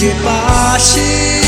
就把心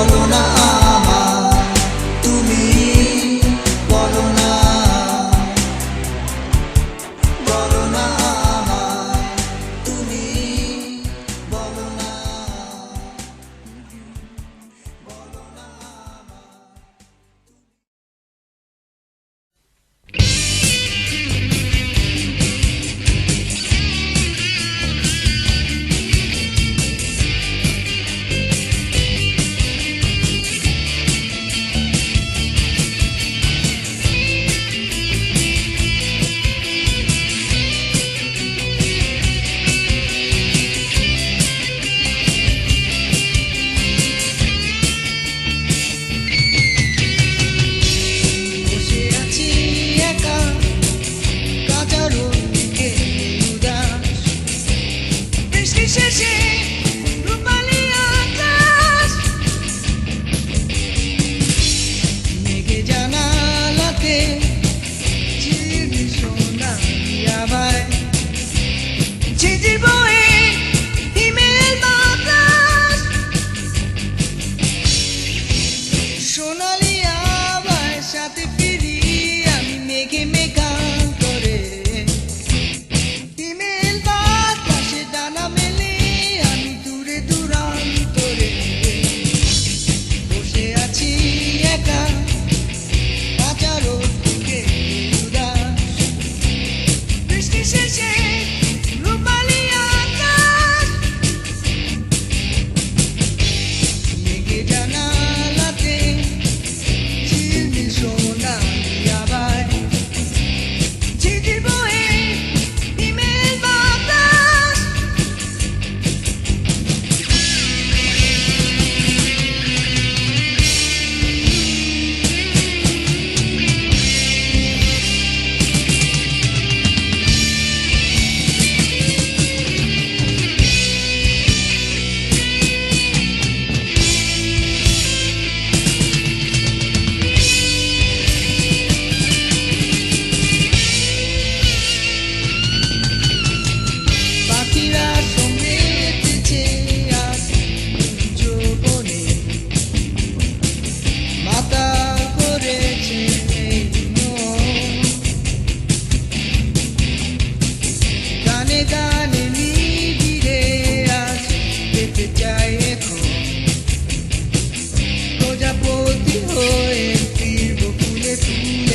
বলো না বলো না প্রজাপতি হয়ে ফিরব ফুলে তুই